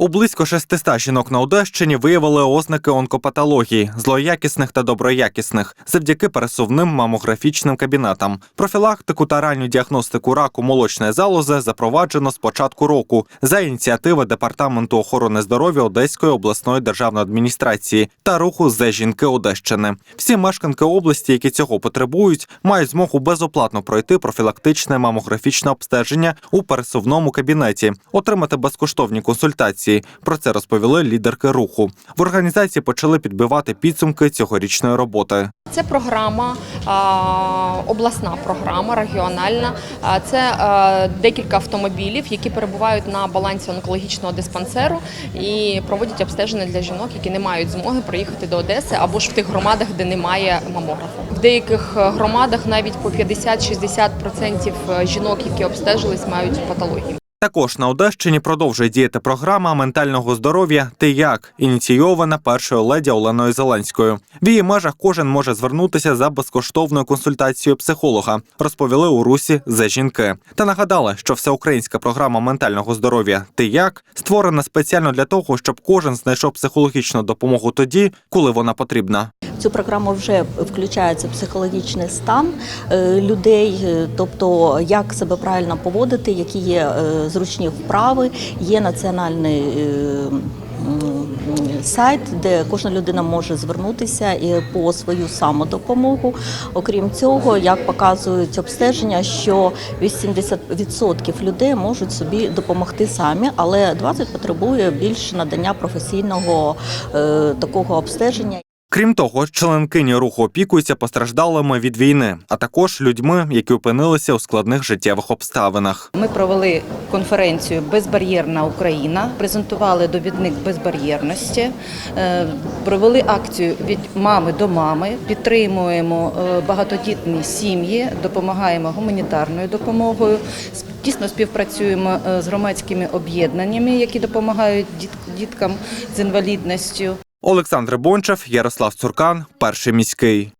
У близько 600 жінок на Одещині виявили ознаки онкопатології, злоякісних та доброякісних, завдяки пересувним мамографічним кабінетам. Профілактику та ранню діагностику раку молочної залози запроваджено з початку року за ініціативи Департаменту охорони здоров'я Одеської обласної державної адміністрації та руху за жінки Одещини. Всі мешканки області, які цього потребують, мають змогу безоплатно пройти профілактичне мамографічне обстеження у пересувному кабінеті, отримати безкоштовні консультації. Про це розповіли лідерки руху. В організації почали підбивати підсумки цьогорічної роботи. Це програма, обласна програма, регіональна. Це декілька автомобілів, які перебувають на балансі онкологічного диспансеру і проводять обстеження для жінок, які не мають змоги приїхати до Одеси або ж в тих громадах, де немає мамографу. В деяких е, громадах навіть по 50-60% жінок, які обстежились, мають патології. Також на Одещині продовжує діяти програма ментального здоров'я Ти як ініційована першою леді Оленою Зеленською. В її межах кожен може звернутися за безкоштовною консультацією психолога, розповіли у русі за жінки. Та нагадали, що всеукраїнська програма ментального здоров'я Ти як створена спеціально для того, щоб кожен знайшов психологічну допомогу тоді, коли вона потрібна. Цю програму вже включається психологічний стан е, людей, е, тобто як себе правильно поводити, які є е, зручні вправи. Є національний сайт, де кожна людина може звернутися і по свою самодопомогу. Окрім цього, як показують обстеження, що 80% людей можуть собі допомогти самі, але 20% потребує більш надання професійного е, такого обстеження. Крім того, членкині руху опікуються постраждалими від війни, а також людьми, які опинилися у складних життєвих обставинах. Ми провели конференцію Безбар'єрна Україна, презентували довідник безбар'єрності, е, провели акцію від мами до мами, підтримуємо е, багатодітні сім'ї, допомагаємо гуманітарною допомогою. Тісно співпрацюємо е, з громадськими об'єднаннями, які допомагають діткам з інвалідністю. Олександр Бончев, Ярослав Цуркан, перший міський.